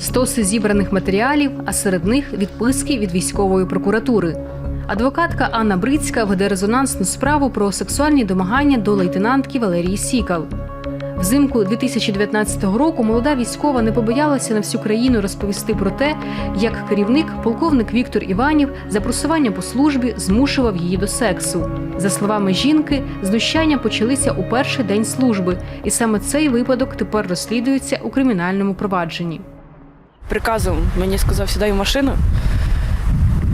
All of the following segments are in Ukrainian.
стоси зібраних матеріалів, а серед них відписки від військової прокуратури. Адвокатка Анна Брицька веде резонансну справу про сексуальні домагання до лейтенантки Валерії Сікал. Взимку 2019 року молода військова не побоялася на всю країну розповісти про те, як керівник, полковник Віктор Іванів, за просування по службі змушував її до сексу. За словами жінки, знущання почалися у перший день служби, і саме цей випадок тепер розслідується у кримінальному провадженні. Приказом мені сказав, сідай в машину.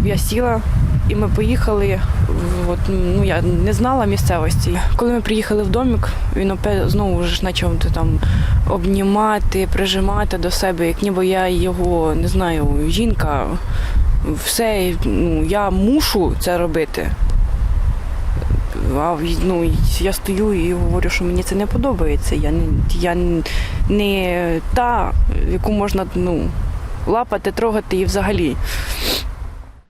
Я сіла і ми поїхали. От, ну, я не знала місцевості. Коли ми приїхали в домик, він опять знову ж почав там обнімати, прижимати до себе, як ніби я його не знаю, жінка. Все, ну, я мушу це робити. А ну, я стою і говорю, що мені це не подобається. Я, я не та, яку можна ну, лапати, трогати і взагалі.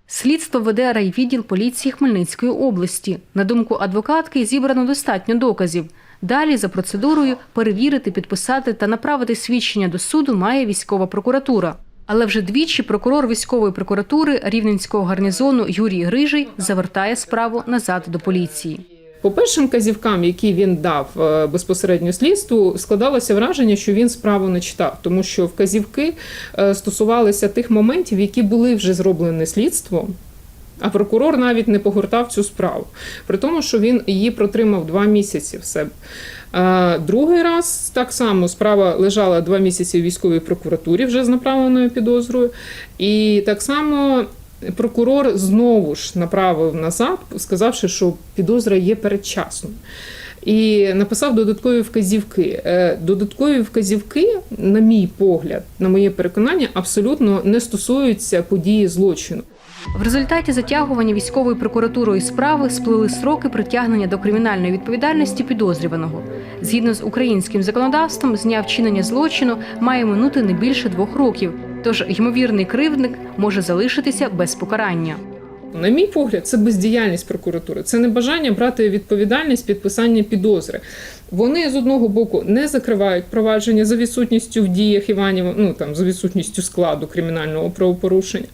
Слідство веде райвідділ поліції Хмельницької області. На думку адвокатки, зібрано достатньо доказів. Далі за процедурою перевірити, підписати та направити свідчення до суду має військова прокуратура. Але вже двічі прокурор військової прокуратури Рівненського гарнізону Юрій Грижий завертає справу назад до поліції. По першим казівкам, які він дав е, безпосередньо слідству, складалося враження, що він справу не читав, тому що вказівки е, стосувалися тих моментів, які були вже зроблені слідством. А прокурор навіть не погортав цю справу, при тому, що він її протримав два місяці в себе. Другий раз так само справа лежала два місяці в військовій прокуратурі вже з направленою підозрою, і так само прокурор знову ж направив назад, сказавши, що підозра є передчасною. І написав додаткові вказівки. Е, Додаткові вказівки, на мій погляд, на моє переконання, абсолютно не стосуються події злочину. В результаті затягування військовою прокуратурою справи сплили сроки притягнення до кримінальної відповідальності підозрюваного. Згідно з українським законодавством, з дня вчинення злочину має минути не більше двох років. Тож ймовірний кривдник може залишитися без покарання. На мій погляд, це бездіяльність прокуратури, це не бажання брати відповідальність підписання підозри. Вони з одного боку не закривають провадження за відсутністю в діях Іванєва, ну там за відсутністю складу кримінального правопорушення.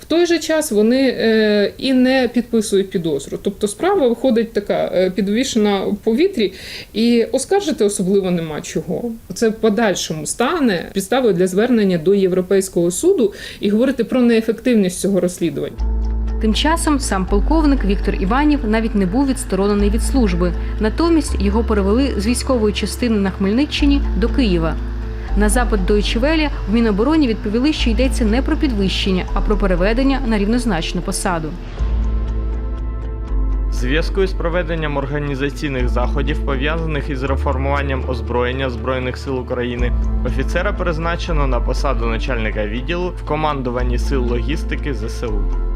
В той же час вони е, і не підписують підозру. Тобто справа виходить така е, підвішена в повітрі, і оскаржити особливо нема чого. Це в подальшому стане підставою для звернення до Європейського суду і говорити про неефективність цього розслідування. Тим часом сам полковник Віктор Іванів навіть не був відсторонений від служби. Натомість його перевели з військової частини на Хмельниччині до Києва. На запит Deutsche Welle в Мінобороні відповіли, що йдеться не про підвищення, а про переведення на рівнозначну посаду. Зв'язку із проведенням організаційних заходів, пов'язаних із реформуванням озброєння Збройних сил України, офіцера призначено на посаду начальника відділу в командуванні сил логістики ЗСУ.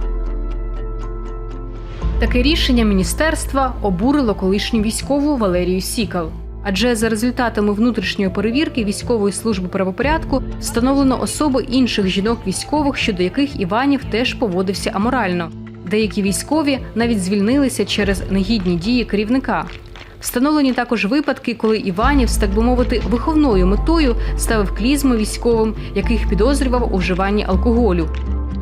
Таке рішення міністерства обурило колишню військову Валерію Сікал. Адже за результатами внутрішньої перевірки військової служби правопорядку встановлено особи інших жінок військових, щодо яких Іванів теж поводився аморально. Деякі військові навіть звільнилися через негідні дії керівника. Встановлені також випадки, коли Іванів з так би мовити виховною метою ставив клізми військовим, яких підозрював у вживанні алкоголю.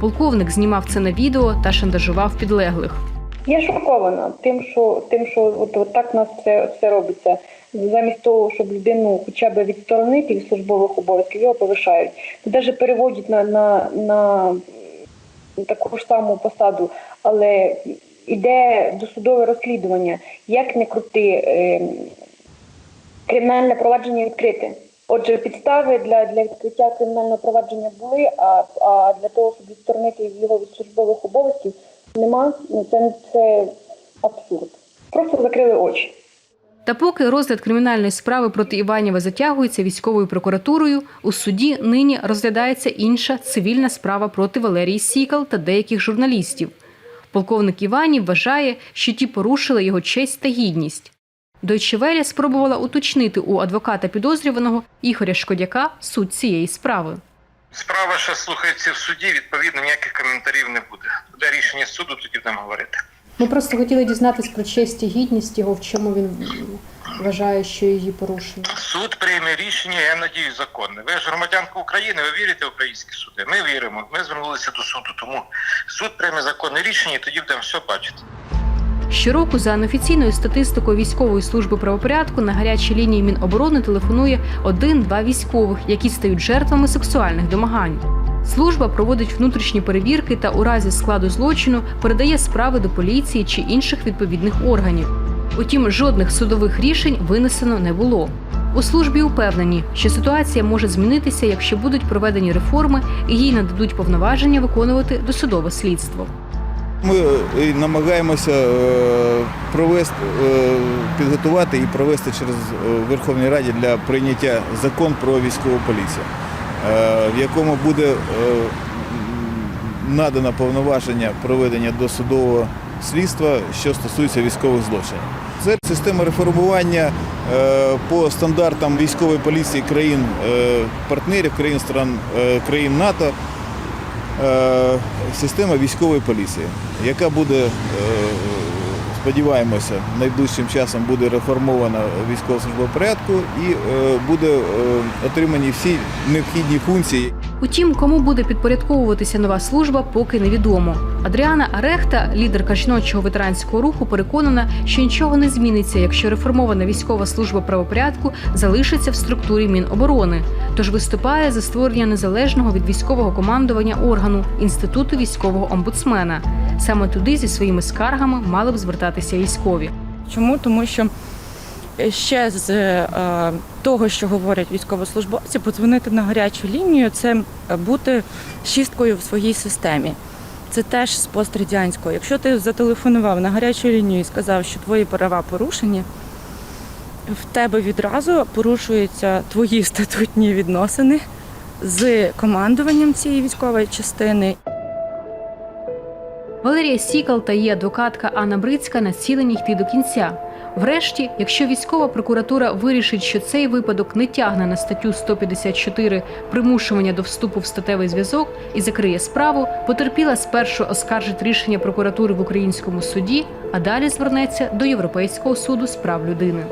Полковник знімав це на відео та шантажував підлеглих. Я шокована тим, що тим, що от, от так у нас все, все робиться. Замість того, щоб людину хоча б відсторонити від службових обов'язків, його повишають. Навіть переводять на, на, на таку ж саму посаду, але йде досудове розслідування. Як не крути, е, кримінальне провадження відкрите. Отже, підстави для, для відкриття кримінального провадження були, а, а для того, щоб відсторонити його від службових обов'язків, нема. Ну це, це абсурд. Просто закрили очі. Та поки розгляд кримінальної справи проти Іванєва затягується військовою прокуратурою, у суді нині розглядається інша цивільна справа проти Валерії Сікал та деяких журналістів. Полковник Іванів вважає, що ті порушили його честь та гідність. Welle спробувала уточнити у адвоката підозрюваного Ігоря Шкодяка суть цієї справи. Справа ще слухається в суді, відповідно, ніяких коментарів не буде. Буде рішення суду, тоді будемо говорити. Ми просто хотіли дізнатись про честь і гідність його, в чому він вважає, що її порушено. Суд прийме рішення, я надіюсь, законне. Ви ж громадянка України, ви вірите в українські суди? Ми віримо. Ми звернулися до суду, тому суд прийме законне рішення і тоді будемо все бачити. Щороку, за неофіційною статистикою військової служби правопорядку, на гарячій лінії Міноборони телефонує один-два військових, які стають жертвами сексуальних домагань. Служба проводить внутрішні перевірки та у разі складу злочину передає справи до поліції чи інших відповідних органів. Утім, жодних судових рішень винесено не було. У службі упевнені, що ситуація може змінитися, якщо будуть проведені реформи і їй нададуть повноваження виконувати досудове слідство. Ми е, намагаємося е, провести, е, підготувати і провести через Верховній Раді для прийняття закон про військову поліцію, в якому буде надано повноваження проведення досудового слідства, що стосується військових злочинів. Це система реформування по стандартам військової поліції країн е, партнерів, країн стран країн НАТО система військової поліції, яка буде, е, сподіваємося, найближчим часом буде реформована військова служба порядку і е, буде е, отримані всі необхідні функції. Утім, кому буде підпорядковуватися нова служба, поки невідомо. Адріана Арехта, лідерка жіночого ветеранського руху, переконана, що нічого не зміниться, якщо реформована військова служба правопорядку залишиться в структурі Міноборони. Тож виступає за створення незалежного від військового командування органу інституту військового омбудсмена. Саме туди зі своїми скаргами мали б звертатися військові. Чому? Тому що ще з е, того, що говорять військовослужбовці, подзвонити на гарячу лінію це бути шісткою в своїй системі. Це теж з пострадянського. Якщо ти зателефонував на гарячу лінію і сказав, що твої права порушені, в тебе відразу порушуються твої статутні відносини з командуванням цієї військової частини Валерія Сікал та її адвокатка Анна Брицька націлені йти до кінця. Врешті, якщо військова прокуратура вирішить, що цей випадок не тягне на статтю 154 примушування до вступу в статевий зв'язок і закриє справу, потерпіла спершу оскаржить рішення прокуратури в українському суді, а далі звернеться до Європейського суду з прав людини.